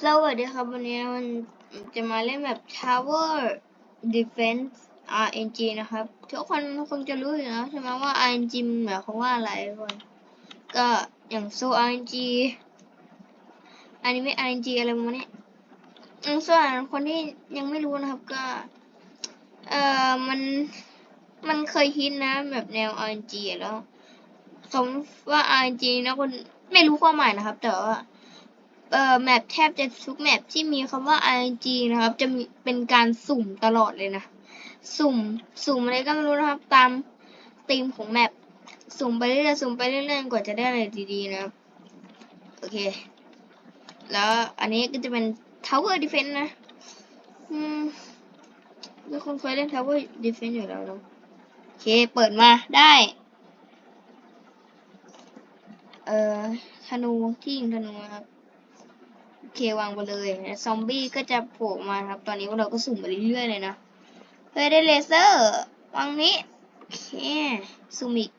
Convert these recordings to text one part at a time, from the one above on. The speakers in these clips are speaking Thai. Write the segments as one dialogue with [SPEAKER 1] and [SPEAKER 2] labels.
[SPEAKER 1] สวัสดีครับ วันนี้มันจะมาเล่นแบบ Tower Defense RNG นะครับ ทุกคนคงจะรู้อยู่แล้วใช่ไหมว่า RNG หมายความว่าอะไรคนก็อย่าง So RNG อันนี้ไม่ RNG อะไรประมาณนี้อืมส่วนคนที่ยังไม่รู้นะครับก็ เอ่อมันมันเคยฮิตนะ แบบแนว RNG แล้วคำว่า RNG นะคนไม่รู้ความหมายนะครับ แต่ว่า เอ่อแมปแทบจะทุกแมปที่มีคำว่า RNG นะครับ จะมีเป็นการสุ่มตลอดเลยนะ สุ่มสุ่มอะไรก็ไม่รู้นะครับ ตามธีมของแมปสุ่มไปเรื่อยๆสุ่มไปเรื่อยๆกว่าจะได้อะไรดีๆนะครับ โอเค แล้วอันนี้ก็จะเป็น Tower Defense นะ อืมทุกคนเคยเล่น Tower Defense อยู่แล้วเนอะโอเค เปิดมาได้ เอ่อธนูที่ยิงธนูนะครับ เควางไปเลยซอมบี้ก็จะโผล่มาครับ ตอนนี้เราก็สุ่มไปเรื่อยๆเลยนะเฮ้ยได้เลเซอร์วางนี้โอเคสุ่มอีก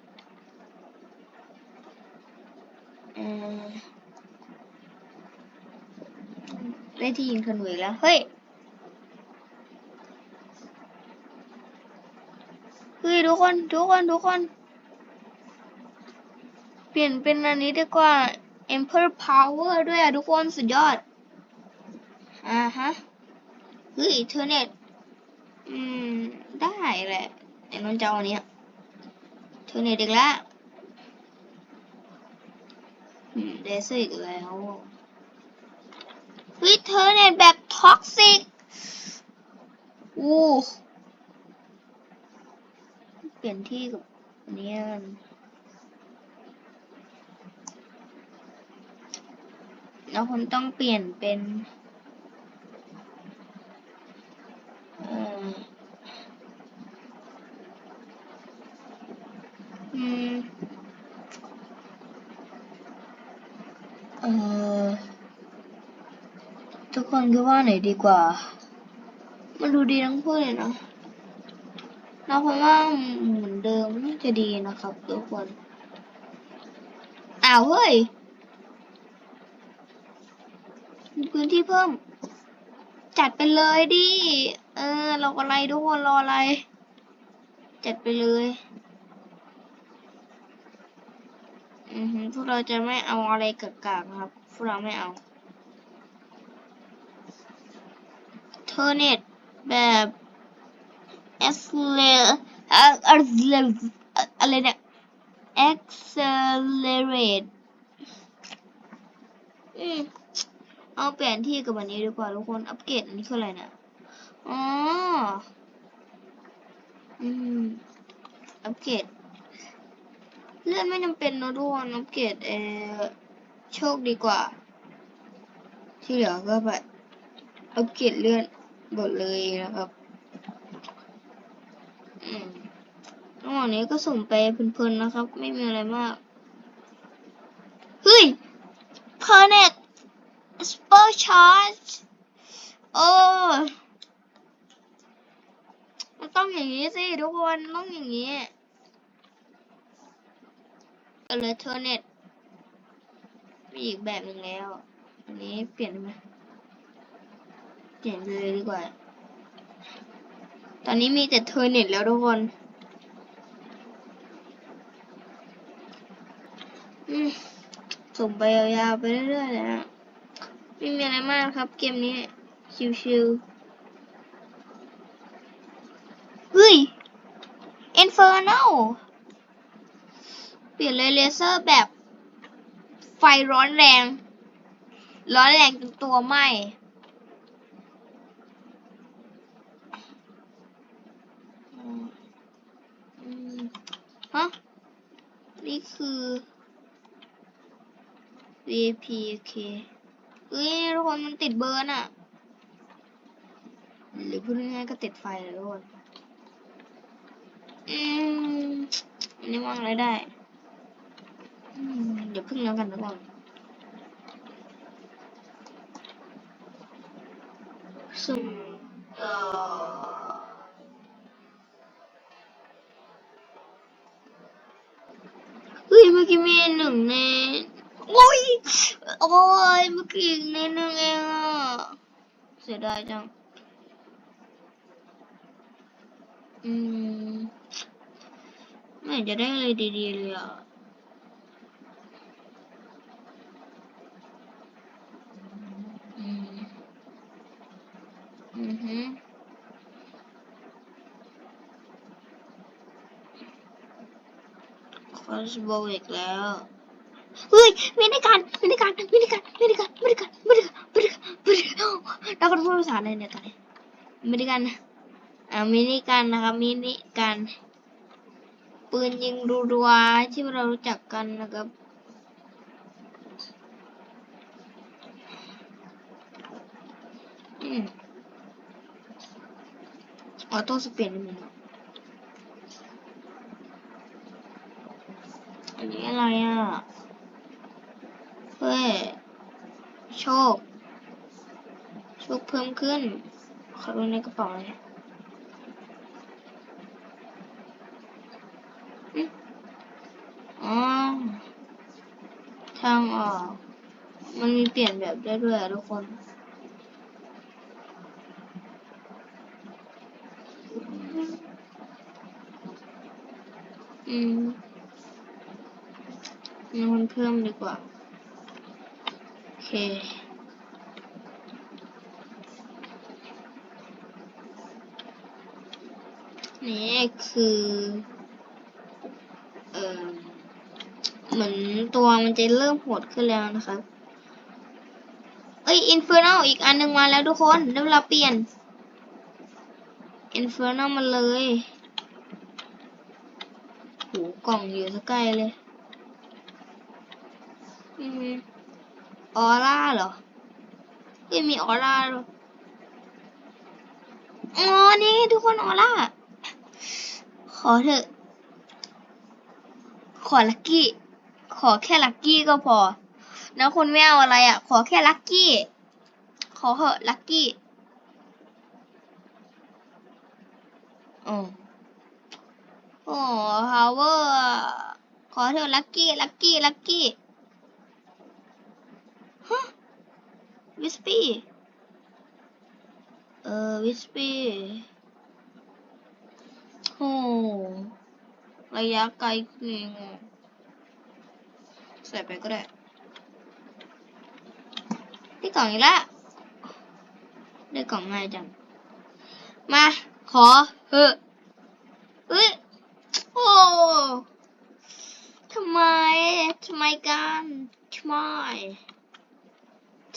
[SPEAKER 1] เออได้ที่ยิงธนูอีกแล้ว เฮ้ย เฮ้ย ทุกคน ทุกคน ทุกคน เปลี่ยนเป็นอันนี้ดีกว่า Emperor Power ด้วยอะทุกคนสุดยอด อ่าฮะเฮ้ยเทอร์เน็ต อืม ได้แหละไอ้นนท์จะเอาอันเนี้ยเทอร์เน็ตอีกแล้วอืมเดซอีกแล้วเฮ้ยเทอร์เน็ตแบบท็อกซิกอู้เปลี่ยนที่กับอันนี้กัน แล้วผมต้องเปลี่ยนเป็นเอ่ออืมเอ่อทุกคนคิดว่าไหนดีกว่า มันดูดีทั้งคู่เลยเนาะเราเพราะว่าเหมือนเดิมน่าจะดีนะครับทุกคนอ้าวเฮ้ย มี พื้นที่เพิ่ม จัดไปเลยดิ เออ เราอะไรทุกคนรออะไร จัดไปเลย อือฮึพวกเราจะไม่เอาอะไรกากๆครับ พวกเราไม่เอา เทอร์เน็ตแบบ accelerate อะไรเนี่ย accelerate อืม เอาเปลี่ยนที่กับวันนี้ดีกว่าทุกคนอัปเกรดอันนี้คืออะไรเนี่ยอ๋ออืมอัปเกรดเลื่อนไม่จำเป็นนะทุกคนอัปเกรดเออโชคดีกว่า ที่เหลือก็แบบอัปเกรดเลื่อนหมดเลยนะครับ อืมระหว่างนี้ก็ส่งไปเพลินๆนะครับ ไม่มีอะไรมาก เฮ้ยเพอร์เน็ต Super Charge โอ้มันต้องอย่างนี้สิทุกคนต้องอย่างนี้ก็เลยเทอร์เน็ตมีอีกแบบหนึ่งแล้ว อันนี้เปลี่ยนไหมเปลี่ยนเลยดีกว่า ตอนนี้มีแต่เทอร์เน็ตแล้วทุกคนส่งไปยาวๆไปเรื่อยๆเลยนะ ไม่มีอะไรมากครับ เกมนี้ ชิวๆเฮ้ย Inferno เปลี่ยนเลยเลเซอร์แบบ ไฟร้อนแรง ร้อนแรงจนตัวไหมฮะ นี่คือ VIP โอเคเฮ้ยทุกคนมันติดเบอร์น่ะหรือพูดง่ายๆก็ติดไฟเลยทุกคนอืมอันนี้วางอะไรได้อืมเดี๋ยวพึ่งแล้วกันทุกคนสุ่มเฮ้ยเมื่อกี้มีหนึ่งใน โอ้ย โอ้ยเมื่อกี้อีกนิดนึงเองอะ เสียดายจัง อืม ไม่จะได้อะไรดีๆเลยอะอืม อือฮึคอสโบอีกแล้ว Uy, minigun, kan, minigun, minigun, minigun, minigun, minigun, Takut mulu salah ini tadi. Minigun, ini? minigun. ปืนยิงรัวๆที่เรารู้จักกันนะครับออโต้สเปนมันอันนี้อะไรอ่ะ โชค โชคเพิ่มขึ้น ขอดูในกระเป๋าหน่ยอ๋อ ทางออก มันมีเปลี่ยนแบบได้ด้วยอะทุกคนอืมมันเพิ่มดีกว่า นี่คือ เอ่อเหมือนตัวมันจะเริ่มโหดขึ้นแล้วนะครับ เอ้ยอินเฟอร์นลอีกอันหนึ่งมาแล้วทุกคนได้เวลาเปลี่ยนอินเฟอร์นลมาเลยโหกล่องอยู่สักไกลเลย อืม ออร่าเหรอเฮ้ยมีออร่าด้วยอ๋อ นี่ทุกคนออร่า ขอเถอะ ขอลักกี้ ขอแค่ลักกี้ก็พอแล้วคุณไม่เอาอะไรอะ ขอแค่ลักกี้ ขอเหอะลักกี้อ๋อโอ้ฮาวเวอร์ ขอเถอะลักกี้ ลักกี้ ลักกี้ ฮะวิสปี้เออวิสปี้โอ้ระยะไกลขึ้นเองอะใส่ไปก็ได้ได้กล่องอีกแล้วได้กล่องง่ายจัง มา ขอเถอะเฮ้ยโอ้ทำไม ทำไมกัน ทำไม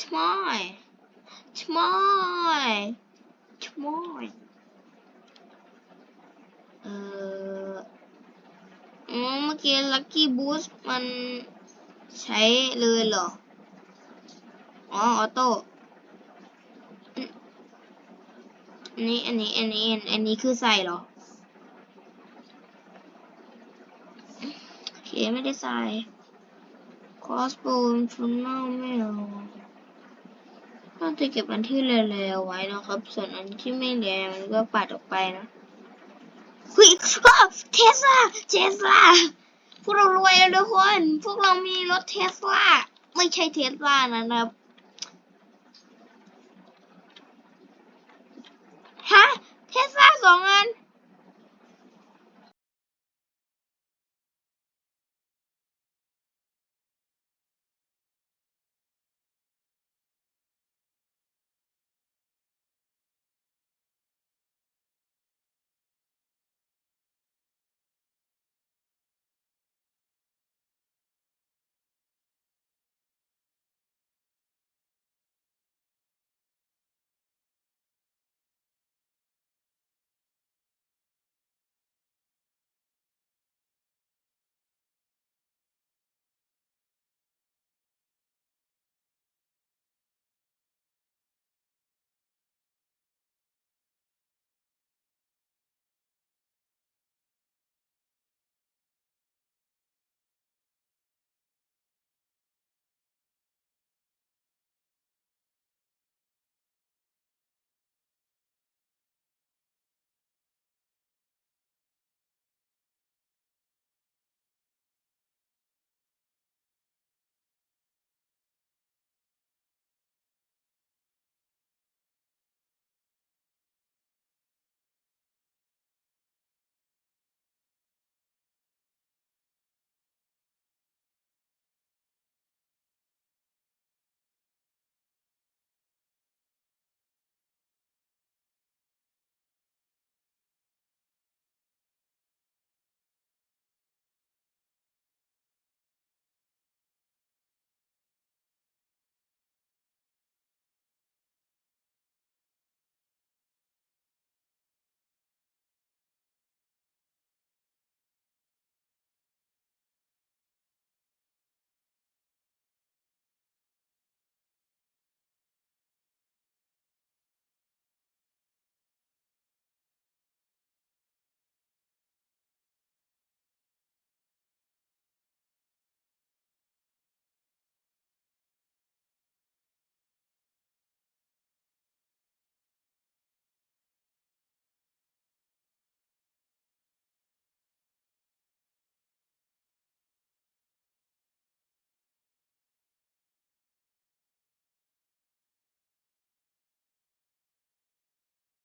[SPEAKER 1] ทำไมทำไมทำไมเอออ๋อเมื่อกี้ลั c กี้บูสมันใช้เลยเหรอ อ๋อ ออโต้อันนี้ อันนี้ อันนี้ อันนี้คือใส่เหรอ โอเค ไม่ได้ใส่ crossbow infernal ไม่เอ ก็จะเก็บอันที่แหลวๆไว้นะครับ ส่วนอันที่ไม่แหลวมันก็ปัดออกไปนะคุยเทสลาเทสลาพวกเรารวยแล้วทุกคน พวกเรามีรถเทสลาไม่ใช่เทสลานะครับฮะ